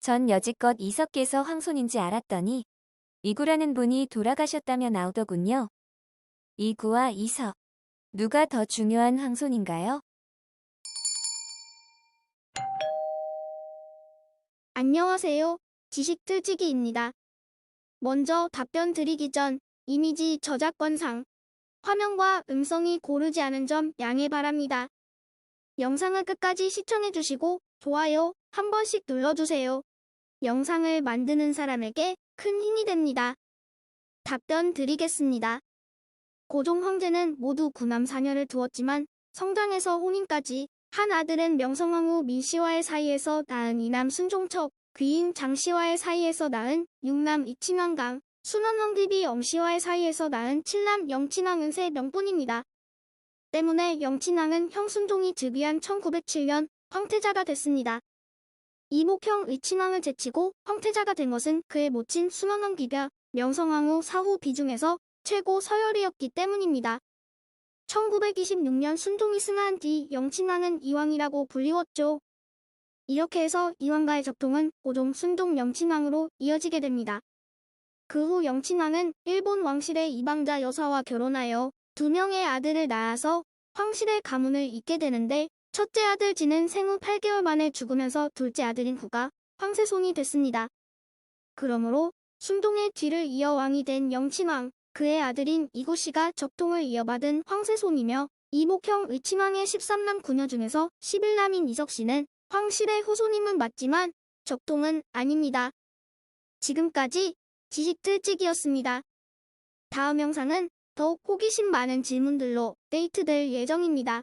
전 여지껏 이석께서 황손인지 알았더니 이구라는 분이 돌아가셨다며 나오더군요. 이구와 이석. 누가 더 중요한 황손인가요? 안녕하세요. 지식틀치기입니다. 먼저 답변 드리기 전 이미지 저작권상 화면과 음성이 고르지 않은 점 양해 바랍니다. 영상을 끝까지 시청해주시고 좋아요 한 번씩 눌러주세요. 영상을 만드는 사람에게 큰 힘이 됩니다. 답변 드리겠습니다. 고종 황제는 모두 구남 사녀를 두었지만 성장에서 혼인까지 한 아들은 명성황 후 민씨와의 사이에서 낳은 이남 순종척, 귀인 장씨와의 사이에서 낳은 육남 이친왕강, 순원왕 대비 엄씨와의 사이에서 낳은 칠남 영친왕 은 세 명뿐입니다. 때문에 영친왕은 형순종이 즉위한 1907년 황태자가 됐습니다. 이목형 의친왕을 제치고 황태자가 된 것은 그의 모친 순원왕 비벼 명성황 후 사후 비중에서 최고 서열이었기 때문입니다. 1926년 순종이 승하한 뒤 영친왕은 이왕이라고 불리웠죠. 이렇게 해서 이왕과의 적통은 고종 순종 영친왕으로 이어지게 됩니다. 그 후 영친왕은 일본 왕실의 이방자 여사와 결혼하여 두 명의 아들을 낳아서 황실의 가문을 잇게 되는데 첫째 아들 지는 생후 8개월 만에 죽으면서 둘째 아들인 후가 황세손이 됐습니다. 그러므로 순종의 뒤를 이어 왕이 된 영친왕, 그의 아들인 이구씨가 적통을 이어받은 황세손이며 이목형 의친왕의 13남 9녀 중에서 11남인 이석씨는 황실의 후손임은 맞지만 적통은 아닙니다. 지금까지 지식틀찍이었습니다. 다음 영상은 더욱 호기심 많은 질문들로 데이트될 예정입니다.